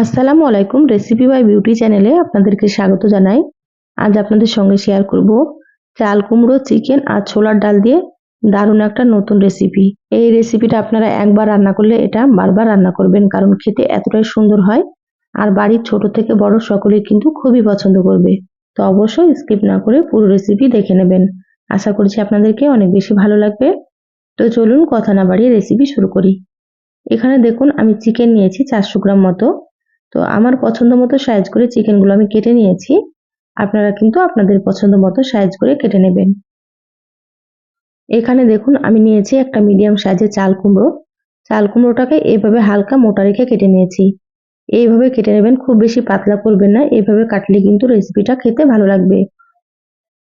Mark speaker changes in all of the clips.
Speaker 1: আসসালামু আলাইকুম recipe by beauty চ্যানেলে আপনাদেরকে স্বাগত জানাই। আজ আপনাদের সঙ্গে শেয়ার করব চাল কুমড়ো চিকেন আর ছোলার ডাল দিয়ে দারুণ একটা নতুন রেসিপি এই রেসিপিটা আপনারা একবার রান্না করলে এটা বারবার রান্না করবেন, কারণ খেতে এতটাই সুন্দর হয় আর বাড়ির ছোট থেকে বড় সকলেই কিন্তু খুবই পছন্দ করবে। তো অবশ্যই স্কিপ না করে পুরো রেসিপি দেখে নেবেন। আশা করছি আপনাদেরকে অনেক বেশি ভালো লাগবে। তো চলুন কথা না বাড়িয়ে রেসিপি শুরু করি। এখানে দেখুন, আমি চিকেন নিয়েছি চারশো গ্রাম মতো। তো আমার পছন্দ মতো সাইজ করে চিকেনগুলো আমি কেটে নিয়েছি। আপনারা কিন্তু আপনাদের পছন্দ মতো সাইজ করে কেটে নেবেন। এখানে দেখুন, আমি নিয়েছি একটা মিডিয়াম সাইজের চাল কুমড়ো। চাল কুমড়োটাকে এভাবে হালকা মোটা রেখে কেটে নিয়েছি। এইভাবে কেটে নেবেন, খুব বেশি পাতলা করবেন না। এইভাবে কাটলে কিন্তু রেসিপিটা খেতে ভালো লাগবে।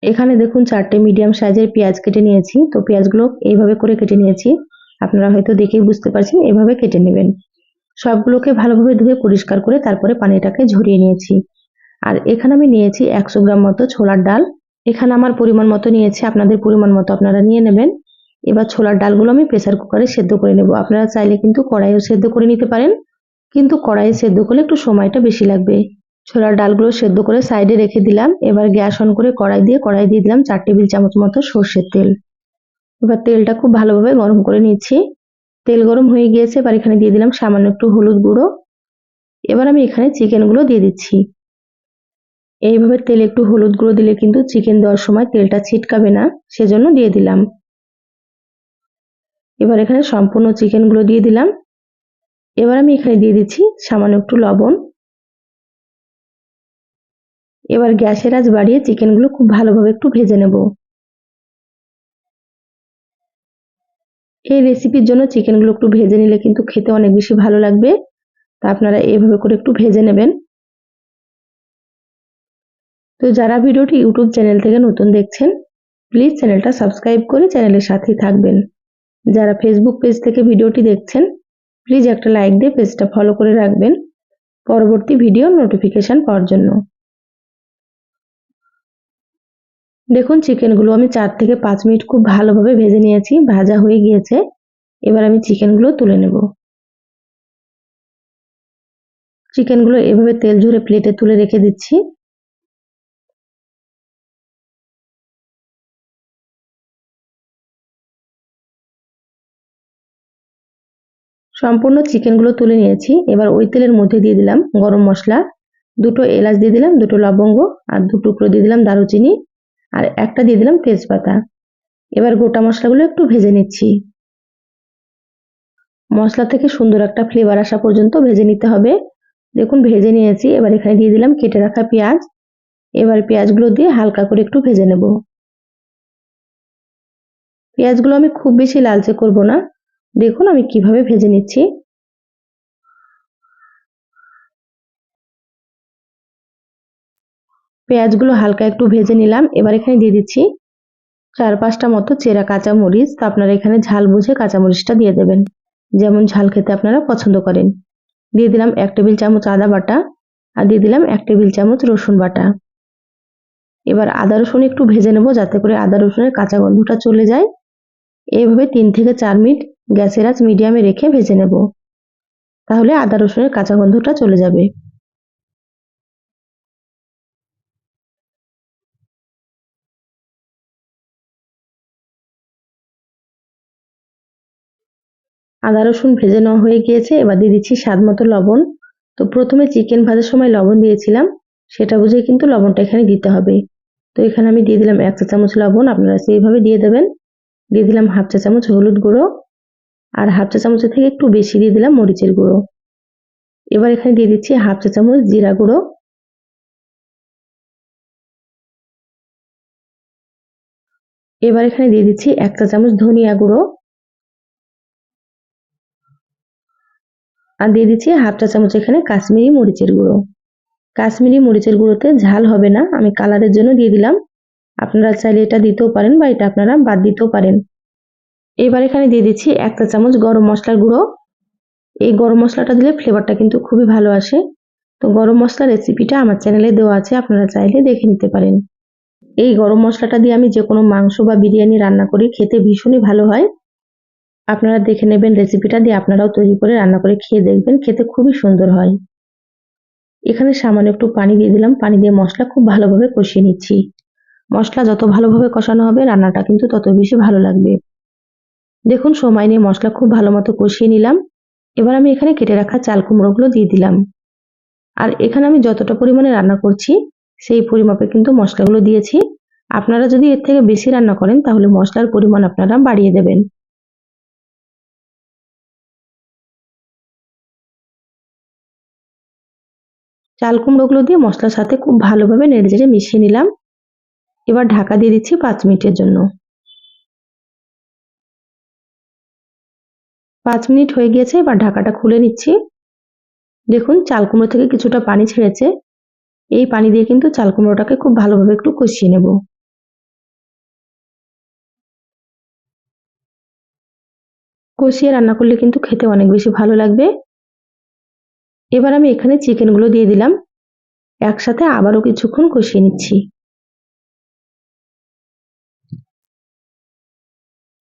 Speaker 1: এখানে দেখুন, চারটে মিডিয়াম সাইজের পেঁয়াজ কেটে নিয়েছি। তো পেঁয়াজগুলো এইভাবে করে কেটে নিয়েছি। আপনারা হয়তো দেখেই বুঝতে পারছেন, এভাবে কেটে নেবেন। সবগুলোকে ভালোভাবে ধুয়ে পরিষ্কার করে তারপরে পানিটাকে ঝরিয়ে নিয়েছি। আর এখানে আমি নিয়েছি একশো গ্রাম মতো ছোলার ডাল। এখানে আমার পরিমাণ মতো নিয়েছি, আপনাদের পরিমাণ মতো আপনারা নিয়ে নেবেন। এবার ছোলার ডালগুলো আমি প্রেসার কুকারে সেদ্ধ করে নেব। আপনারা চাইলে কিন্তু কড়াইও সেদ্ধ করে নিতে পারেন, কিন্তু কড়াইয়ে সেদ্ধ করলে একটু সময়টা বেশি লাগবে। ছোলার ডালগুলো সেদ্ধ করে সাইডে রেখে দিলাম। এবার গ্যাস অন করে কড়াই দিয়ে কড়াই দিয়ে দিলাম চার টেবিল চামচ মতো সর্ষের তেল। এবার তেলটা খুব ভালোভাবে গরম করে নিচ্ছি। তেল গরম হয়ে গিয়েছে, এবার এখানে দিয়ে দিলাম সামান্য একটু হলুদ গুঁড়ো। এবার আমি এখানে চিকেনগুলো দিয়ে দিচ্ছি। এইভাবে তেলে একটু হলুদ গুঁড়ো দিলে কিন্তু চিকেন দেওয়ার সময় তেলটা ছিটকাবে না, সেজন্য দিয়ে দিলাম। এবার এখানে সম্পূর্ণ চিকেনগুলো দিয়ে দিলাম। এবার আমি এখানে দিয়ে দিচ্ছি সামান্য একটু লবণ। এবার গ্যাসের আজ বাড়িয়ে চিকেনগুলো খুব ভালোভাবে একটু ভেজে নেব। এই রেসিপির জন্য চিকেনগুলো একটু ভেজে নিলে কিন্তু খেতে অনেক বেশি ভালো লাগবে। তা আপনারা এভাবে করে একটু ভেজে নেবেন। তো যারা ভিডিওটি ইউটিউব চ্যানেল থেকে নতুন দেখছেন প্লিজ চ্যানেলটা সাবস্ক্রাইব করে চ্যানেলের সাথেই থাকবেন। যারা ফেসবুক পেজ থেকে ভিডিওটি দেখছেন প্লিজ একটা লাইক দিয়ে পেজটা ফলো করে রাখবেন। পরবর্তী ভিডিও নোটিফিকেশান পাওয়ার জন্য। দেখুন, চিকেনগুলো আমি চার থেকে পাঁচ মিনিট খুব ভালোভাবে ভেজে নিয়েছি, ভাজা হয়ে গিয়েছে। এবার আমি চিকেনগুলো তুলে নেব। চিকেনগুলো এভাবে তেল ঝরে প্লেটে তুলে রেখে দিচ্ছি। সম্পূর্ণ চিকেনগুলো তুলে নিয়েছি। এবার ওই তেলের মধ্যে দিয়ে দিলাম গরম মশলা। দুটো এলাচ দিয়ে দিলাম, দুটো লবঙ্গ আর দু টুকরো দিয়ে দিলাম দারুচিনি। আর একটা দিয়ে দিলাম তেজপাতা। এবার গোটা মশলাগুলো একটু ভেজে নিচ্ছি। মশলা থেকে সুন্দর একটা ফ্লেভার আসা পর্যন্ত ভেজে নিতে হবে। দেখুন, ভেজে নিয়েছি। এবার এখানে দিয়ে দিলাম কেটে রাখা পেঁয়াজ। এবার পেঁয়াজগুলো দিয়ে হালকা করে একটু ভেজে নেব। পেঁয়াজগুলো আমি খুব বেশি লালচে করব না। দেখুন আমি কীভাবে ভেজে নিচ্ছি। পেঁয়াজগুলো হালকা একটু ভেজে নিলাম। এবার এখানে দিয়ে দিচ্ছি চার পাঁচটা মতো চেরা কাঁচা মরিচ তো আপনারা এখানে ঝাল বুঝে কাঁচা মরিচটা দিয়ে দেবেন। যেমন ঝাল খেতে আপনারা পছন্দ করেন। দিয়ে দিলাম এক টেবিল চামচ আদা বাটা আর দিয়ে দিলাম এক টেবিল চামচ রসুন বাটা। এবার আদা রসুন একটু ভেজে নেব যাতে করে আদা রসুনের কাঁচা গন্ধটা চলে যায়। এইভাবে তিন থেকে চার মিনিট গ্যাসের আঁচ মিডিয়ামে রেখে ভেজে নেব। তাহলে আদা রসুনের কাঁচা গন্ধটা চলে যাবে। আদা, রসুন ভেজে নেওয়া হয়ে গিয়েছে। এবার দিয়ে দিচ্ছি স্বাদ মতো লবণ। তো প্রথমে চিকেন ভাজার সময় লবণ দিয়েছিলাম। সেটা বুঝে কিন্তু লবণটা এখানে দিতে হবে। তো এখানে আমি দিয়ে দিলাম এক চা চামচ লবণ। আপনারা সেইভাবে দিয়ে দেবেন। দিয়ে দিলাম হাফ চা চামচ হলুদ গুঁড়ো। আর হাফ চা চামচের থেকে একটু বেশি দিয়ে দিলাম মরিচের গুঁড়ো। এবার এখানে দিয়ে দিচ্ছি হাফ চা চামচ জিরা গুঁড়ো। এবার এখানে দিয়ে দিচ্ছি এক চা চামচ ধনিয়া গুঁড়ো। আর দিয়ে দিচ্ছি হাফ চা চামচ এখানে কাশ্মীরি মরিচের গুঁড়ো। কাশ্মীরি মরিচের গুঁড়োতে ঝাল হবে না, আমি কালারের জন্য দিয়ে দিলাম। আপনারা চাইলে এটা দিতেও পারেন বা এটা আপনারা বাদ দিতেও পারেন। এবার এখানে দিয়ে দিচ্ছি এক চা চামচ গরম মশলার গুঁড়ো। এই গরম মশলাটা দিলে ফ্লেভারটা কিন্তু খুবই ভালো আসে। তো গরম মশলা রেসিপিটা আমার চ্যানেলে দেওয়া আছে, আপনারা চাইলে দেখে নিতে পারেন। এই গরম মশলাটা দিয়ে আমি যে কোনো মাংস বা বিরিয়ানি রান্না করি, খেতে ভীষণই ভালো হয়। আপনারা দেখে নেবেন রেসিপিটা দিয়ে আপনারাও তৈরি করে রান্না করে খেয়ে দেখবেন, খেতে খুবই সুন্দর হয়। এখানে সামান্য একটু পানি দিয়ে দিলাম, পানি দিয়ে মশলা খুব ভালোভাবে কষিয়ে নিচ্ছি। মশলা যত ভালোভাবে কষানো হবে, রান্নাটা কিন্তু তত বেশি ভালো লাগবে। দেখুন, সময় নিয়ে মশলা খুব ভালো মতো কষিয়ে নিলাম। এবার আমি এখানে কেটে রাখা চাল কুমড়োগুলো দিয়ে দিলাম। আর এখানে আমি যতটা পরিমাণে রান্না করছি, সেই পরিমাপে কিন্তু মশলাগুলো দিয়েছি। আপনারা যদি এর থেকে বেশি রান্না করেন, তাহলে মশলার পরিমাণ আপনারা বাড়িয়ে দেবেন। চাল কুমড়োগুলো দিয়ে মশলার সাথে খুব ভালোভাবে নেড়ে চেড়ে মিশিয়ে নিলাম। এবার ঢাকা দিয়ে দিচ্ছি পাঁচ মিনিটের জন্য। পাঁচ মিনিট হয়ে গিয়েছে, এবার ঢাকাটা খুলে নিচ্ছি। দেখুন, চাল কুমড়ো থেকে কিছুটা পানি ছেড়েছে। এই পানি দিয়ে কিন্তু চাল কুমড়োটাকে খুব ভালোভাবে একটু কষিয়ে নেব। কষিয়ে রান্না করলে কিন্তু খেতে অনেক বেশি ভালো লাগবে। এবার আমি এখানে চিকেনগুলো দিয়ে দিলাম। একসাথে আবারও কিছুক্ষণ কষিয়ে নিচ্ছি।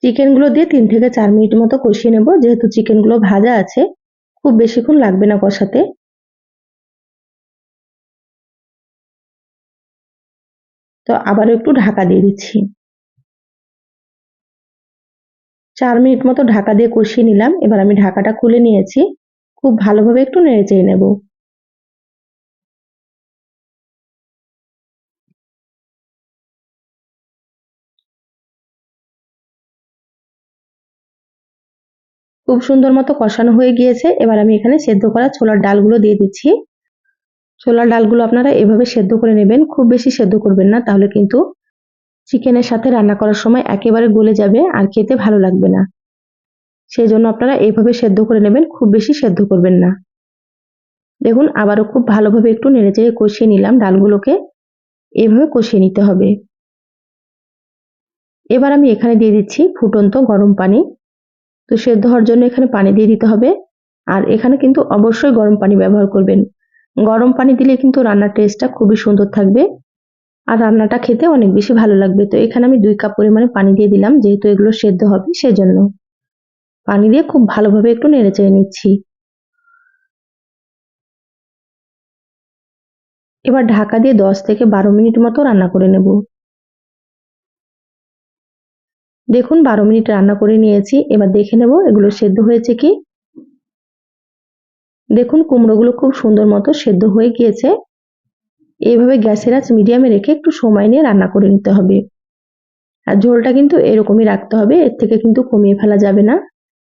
Speaker 1: চিকেনগুলো দিয়ে তিন থেকে চার মিনিট মতো কষিয়ে নেব। যেহেতু চিকেনগুলো ভাজা আছে, খুব বেশিক্ষণ লাগবে না কষাতে। তো আবারও একটু ঢাকা দিয়ে দিচ্ছি। চার মিনিট মতো ঢাকা দিয়ে কষিয়ে নিলাম। এবার আমি ঢাকাটা খুলে নিয়েছি। খুব ভালোভাবে একটু নেড়ে চেড়ে নেব। খুব সুন্দর মতো কষানো হয়ে গিয়েছে। এবার আমি এখানে সেদ্ধ করা ছোলার ডালগুলো দিয়ে দিচ্ছি। ছোলার ডালগুলো আপনারা এভাবে সেদ্ধ করে নেবেন। খুব বেশি সেদ্ধ করবেন না, তাহলে কিন্তু চিকেনের সাথে রান্না করার সময় একেবারে গলে যাবে আর খেতে ভালো লাগবে না। সেই জন্য আপনারা এইভাবে সেদ্ধ করে নেবেন, খুব বেশি সেদ্ধ করবেন না। দেখুন, আবারও খুব ভালোভাবে একটু নেড়ে চেড়ে কষিয়ে নিলাম, ডালগুলোকে এভাবে কষিয়ে নিতে হবে। এবার আমি এখানে দিয়ে দিচ্ছি ফুটন্ত গরম পানি। তো সেদ্ধ হওয়ার জন্য এখানে পানি দিয়ে দিতে হবে। আর এখানে কিন্তু অবশ্যই গরম পানি ব্যবহার করবেন। গরম পানি দিলে কিন্তু রান্নার টেস্টটা খুবই সুন্দর থাকবে। আর রান্নাটা খেতে অনেক বেশি ভালো লাগবে। তো এখানে আমি দুই কাপ পরিমাণে পানি দিয়ে দিলাম, যেহেতু এগুলো সেদ্ধ হবে, সেজন্য। পানি দিয়ে খুব ভালোভাবে একটু নেড়ে চেড়ে নিচ্ছি। এবার ঢাকা দিয়ে দশ থেকে বারো মিনিট মতো রান্না করে নেব। দেখুন, বারো মিনিট রান্না করে নিয়েছি। এবার দেখে নেব এগুলো সেদ্ধ হয়েছে কি। দেখুন, কুমড়োগুলো খুব সুন্দর মতো সেদ্ধ হয়ে গিয়েছে। এইভাবে গ্যাসের আঁচ মিডিয়ামে রেখে একটু সময় নিয়ে রান্না করে নিতে হবে। আর ঝোলটা কিন্তু এরকমই রাখতে হবে, এর থেকে কিন্তু কমিয়ে ফেলা যাবে না।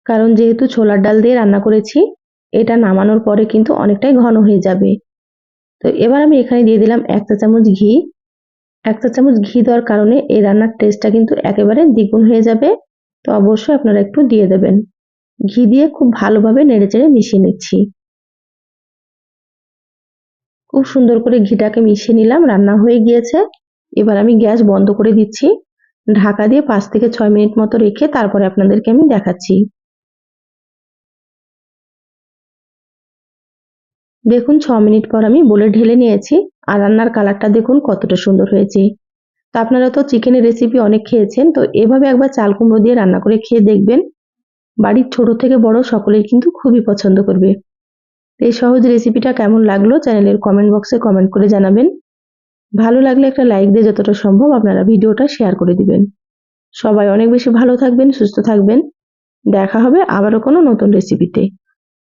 Speaker 1: কারণ যেহেতু ছোলার ডাল দিয়ে রান্না করেছি, এটা নামানোর পরে কিন্তু অনেকটাই ঘন হয়ে যাবে। তো এবার আমি এখানে দিয়ে দিলাম এক চা চামচ ঘি। এক চা চামচ ঘি দেওয়ার কারণে এই রান্নার টেস্টটা কিন্তু একেবারে দ্বিগুণ হয়ে যাবে। তো অবশ্যই আপনারা একটু দিয়ে দেবেন। ঘি দিয়ে খুব ভালোভাবে নেড়েচেড়ে মিশিয়ে নিচ্ছি। খুব সুন্দর করে ঘিটাকে মিশিয়ে নিলাম, রান্না হয়ে গিয়েছে। এবার আমি গ্যাস বন্ধ করে দিচ্ছি। ঢাকা দিয়ে পাঁচ থেকে ছয় মিনিট মতো রেখে তারপরে আপনাদেরকে আমি দেখাচ্ছি। দেখুন, ছ মিনিট পর আমি বলে ঢেলে নিয়েছি আর রান্নার কালারটা দেখুন কতটা সুন্দর হয়েছে। তো আপনারা তো চিকেনের রেসিপি অনেক খেয়েছেন, তো এভাবে একবার চাল কুমড়ো দিয়ে রান্না করে খেয়ে দেখবেন। বাড়ির ছোট থেকে বড় সকলেই কিন্তু খুবই পছন্দ করবে। এই সহজ রেসিপিটা কেমন লাগল চ্যানেলের কমেন্ট বক্সে কমেন্ট করে জানাবেন। ভালো লাগলে একটা লাইক দিয়ে যতটা সম্ভব আপনারা ভিডিওটা শেয়ার করে দিবেন। সবাই অনেক বেশি ভালো থাকবেন, সুস্থ থাকবেন। দেখা হবে আবারও কোনো নতুন রেসিপিতে